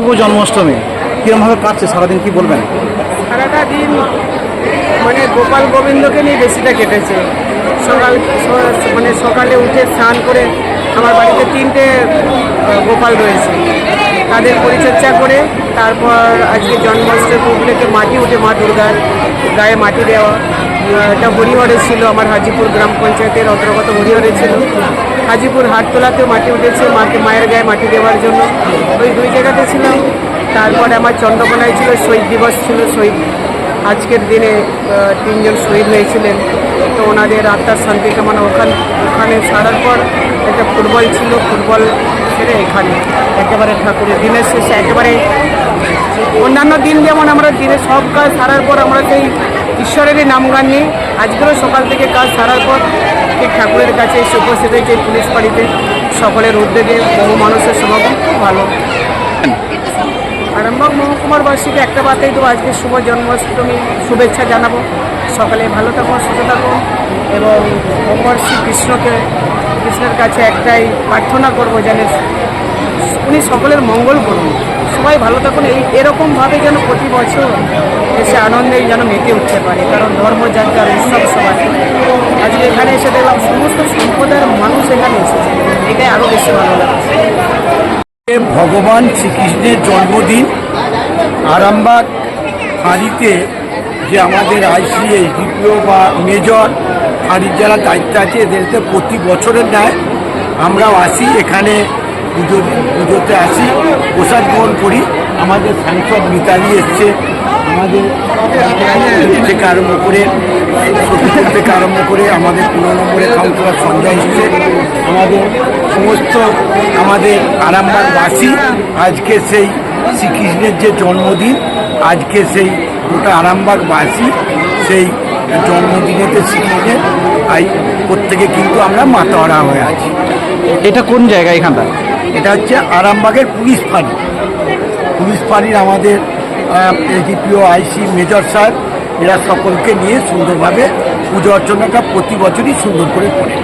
শুভ জন্মাষ্টমী, কিরমভাবে কাটছে? সারাদিন কি বলবেন? সারাটা দিন মানে গোপাল গোবিন্দকে নিয়ে বেশিটা কেটেছে। সকাল মানে সকালে উঠে স্নান করে আমার বাড়িতে তিনটে গোপাল রয়েছে। তাদের পরিচর্যা করে তারপর আজকে জন্মাষ্টমী উপলক্ষে মাটি উঠে মা দুর্গার গায়ে মাটি দেওয়া। এটা হরিহরে ছিল আমার হাজিপুর গ্রাম পঞ্চায়েতের অন্তর্গত হরিহরে ছিল হাজিপুর হাটতলাতেও মাটি উঠেছে, মাকে মায়ের গায়ে মাটি দেওয়ার জন্য। ওই দুই জায়গাতে ছিলাম। তারপরে আমার চন্দ্রকোনায় ছিল শহীদ দিবস ছিল শহীদ। আজকের দিনে তিনজন শহীদ হয়েছিলেন। তো ওনাদের আত্মার শান্তি কামনা ওখান, ওখানে ছাড়ার পর একটা ফুটবল ছিল, ফুটবল ছেড়ে এখানে। একেবারে ঠাকুরের দিনের শেষে, একেবারে অন্যান্য দিন যেমন আমরা দিনে সব কাজ সারার পর আমরা সেই ঈশ্বরেরই নাম গান নিই। আজকেরও সকাল থেকে কাজ সারার পর ঠিক ঠাকুরের কাছে এসে উপস্থিত হয়েছে পুলিশ বাড়িতে। সকলের উদ্যোগে বহু মানুষের সমাগম, খুব ভালো। আরামবাগ মহকুমারবাসীকে একটা বার্তাই তো আজকে শুভ জন্মাষ্টমী, শুভেচ্ছা জানাব। সকালে ভালো থাকুন, সুস্থ থাকুন এবং ভগবান শ্রীকৃষ্ণকে, কৃষ্ণের কাছে একটাই প্রার্থনা করব যেন উনি সকলের মঙ্গল করুন। সবাই ভালো থাকুন। এই এরকমভাবে যেন প্রতি বছর এসে আনন্দেই যেন মেতে উঠতে পারে। কারণ ধর্ম যার উৎসব সবাই আজকে এখানে এসে দেখলাম সমস্ত সম্প্রদায়ের মানুষ এখানে এসেছে এটাই আরও বেশি ভালো লাগছে ভগবান শ্রীকৃষ্ণের জন্মদিন আরামবাগ ফাঁড়িতে যে আমাদের আইসিএই ডিপিও বা মেজর ফাঁড়ির যারা দায়িত্ব আছে, এদেরকে প্রতি বছরের ন্যায় আমরাও আসি, এখানে পুজো, পুজোতে আসি, প্রসাদ গ্রহণ করি। আমাদের সাংসদ মিতালি এসছে, আমাদের থেকে আরম্ভ করে থেকে আরম্ভ করে আমাদের পনেরো নম্বরের কাউন্সিলর সঞ্জয় এসছে। আমাদের সমস্ত আমাদের আরামবাগবাসী আজকে সেই শ্রীকৃষ্ণের যে জন্মদিন আজকে সেই গোটা আরামবাগবাসী সেই জন্মদিনেতে শ্রীকৃষ্ণের আই প্রত্যেকে কিন্তু আমরা মাতাওয়ারা হয়ে আছি। এটা কোন জায়গা এখানটা? এটা হচ্ছে আরামবাগের পুলিশ ফাঁড়ি। পুলিশ ফাঁড়ির আমাদের এজিপিও আইসি মেজর সাহেব এরা সকলকে নিয়ে সুন্দরভাবে পুজো অর্চনাটা প্রতি বছরই সুন্দর করে করে।